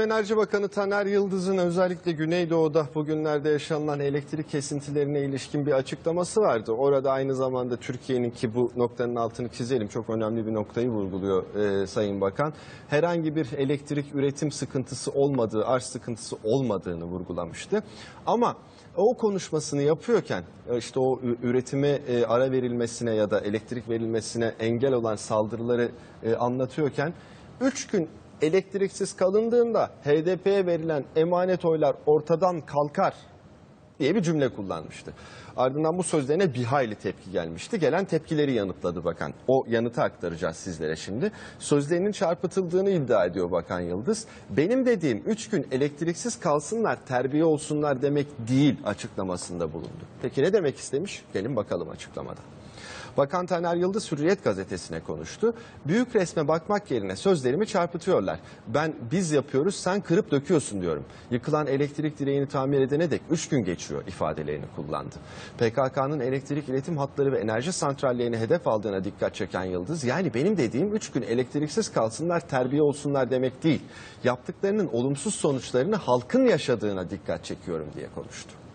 Enerji Bakanı Taner Yıldız'ın özellikle Güneydoğu'da bugünlerde yaşanılan elektrik kesintilerine ilişkin bir açıklaması vardı. Orada aynı zamanda Türkiye'nin ki bu noktanın altını çizelim çok önemli bir noktayı vurguluyor e, Sayın Bakan. Herhangi bir elektrik üretim sıkıntısı olmadığı, arz sıkıntısı olmadığını vurgulamıştı. Ama o konuşmasını yapıyorken e, işte o üretime e, ara verilmesine ya da elektrik verilmesine engel olan saldırıları e, anlatıyorken 3 gün elektriksiz kalındığında HDP'ye verilen emanet oylar ortadan kalkar diye bir cümle kullanmıştı. Ardından bu sözlerine bir hayli tepki gelmişti. Gelen tepkileri yanıtladı bakan. O yanıtı aktaracağız sizlere şimdi. Sözlerinin çarpıtıldığını iddia ediyor Bakan Yıldız. Benim dediğim 3 gün elektriksiz kalsınlar, terbiye olsunlar demek değil açıklamasında bulundu. Peki ne demek istemiş? Gelin bakalım açıklamada. Bakan Taner Yıldız Hürriyet gazetesine konuştu. Büyük resme bakmak yerine sözlerimi çarpıtıyorlar. Ben biz yapıyoruz sen kırıp döküyorsun diyorum. Yıkılan elektrik direğini tamir edene dek 3 gün geçiyor ifadelerini kullandı. PKK'nın elektrik iletim hatları ve enerji santrallerini hedef aldığına dikkat çeken Yıldız yani benim dediğim 3 gün elektriksiz kalsınlar terbiye olsunlar demek değil. Yaptıklarının olumsuz sonuçlarını halkın yaşadığına dikkat çekiyorum diye konuştu.